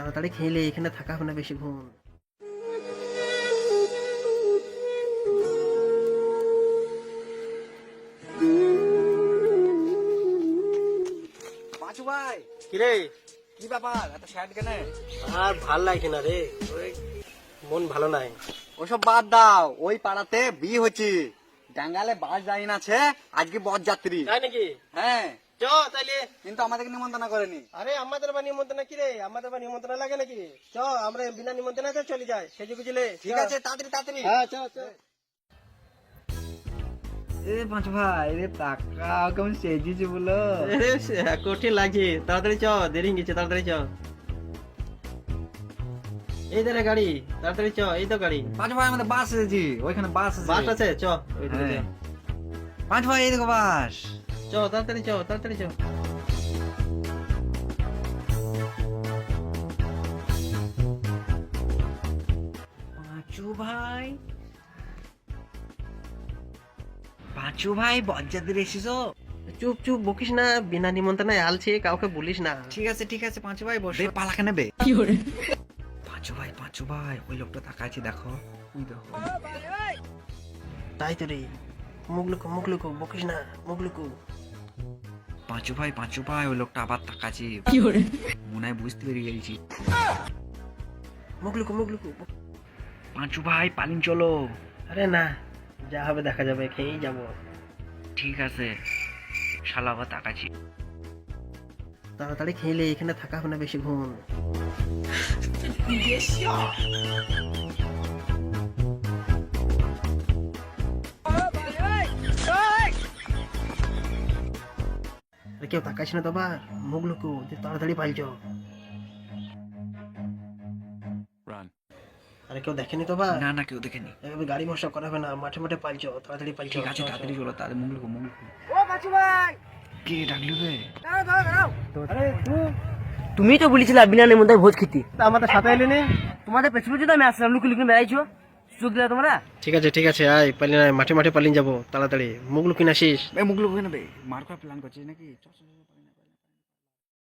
তাড়াতাড়ি খেলে এখানে থাকা হবে না বেশিক্ষণ। পাঁচু ভাই কিরে? কি ব্যাপার? এত স্যাড কেন? আর ভালো লাগছে না রে। ওই মন ভালো নাই। ওসব বাদ দাও ওই পাড়াতে বিয়ে হচ্ছে ডাঙ্গালে বাস না আছে আজকে বর যাত্রী তাই নাকি? হ্যাঁ। চ তাইলে। কিন্তু আমাদেরকে নিমন্ত্রণ করেনি। আরে আমাদের বা নিমন্ত্রণ কি রে আমাদের বা নিমন্ত্রণ লাগে নাকি চ আমরা বিনা নিমন্ত্রণে চলে যাই। সেজে গুজলে। ঠিক আছে তাড়াতাড়ি তাড়াতাড়ি। হ্যাঁ চ চ। এ পাঁচ ভাই রে টাকা কেমন সেজিছে বলো। কঠিন লাগছে তাড়াতাড়ি চ দেরি গেছে তাড়াতাড়ি চ। এই দাঁড়া গাড়ি তাড়াতাড়ি চ এই তো গাড়ি। পাঁচ ভাই আমাদের বাস এসেছি। ওইখানে বাস আছে বাস আছে? হ্যাঁ। চ। পাঁচ ভাই এই দেখো বাস। চ তাড়াতাড়ি চ তাড়াতাড়ি চ। পাঁচু ভাই। পাঁচু ভাই বজ্জাদের এসেছ? চুপ চুপ বকিস না বিনা নিমন্ত্রণে আলছে কাউকে বলিস না। ঠিক আছে ঠিক আছে পাঁচু ভাই বসে। পালাকে নেবে পাঁচু ভাই পাঁচু ভাই ওই লোকটা তাকাইছে দেখো। ওই দেখো। তাই তো রে। মুখ লুকো মুখ লুকো বকিস না মুখ লুকো। পাঁচু ভাই পাঁচু ভাই ওই লোকটা আবার তাকাচ্ছে। মনে হয় বুঝতে পেরে গেছি। মুখ লুকো মুখ লুকো। পাঁচু ভাই পালিন চলো। আরে না যা হবে দেখা যাবে খেয়েই যাব। ঠিক আছে। শালা আবার তাকাচ্ছি। তাড়াতাড়ি খেলে এখানে থাকা হবে না বেশিক্ষণ। আরে কেউ তাকাইস না তো আবার। মুখ লুকো যে তাড়াতাড়ি পাইছ আরে কেউ দেখেনি তো বা না না কেউ দেখেনি। এভাবে গাড়ি মশা করা হবে না মাঠে মাঠে পাইছ তাড়াতাড়ি পাইছ ঠিক আছে তাড়াতাড়ি চলো তাদের মুখ লুকো মুখ লুকো। ও ভাই! কে ডাকলি রে? আরে তুই তুমি তো বলেছিলে বিনা নিমন্ত্রণে ভোজ খেতে। আমাদের সাথে এলি নি তোমাদের পেছনে পেছনে আমি আসলাম লুকি লুকি বেড়াইছো? দিলা তোমরা? ঠিক আছে ঠিক আছে আয় পালি না মাঠে মাঠে পালিয়ে যাব তাড়াতাড়ি। মুগলু কিনা শেষ মুগলু কিনা মার করা প্ল্যান করছিস নাকি?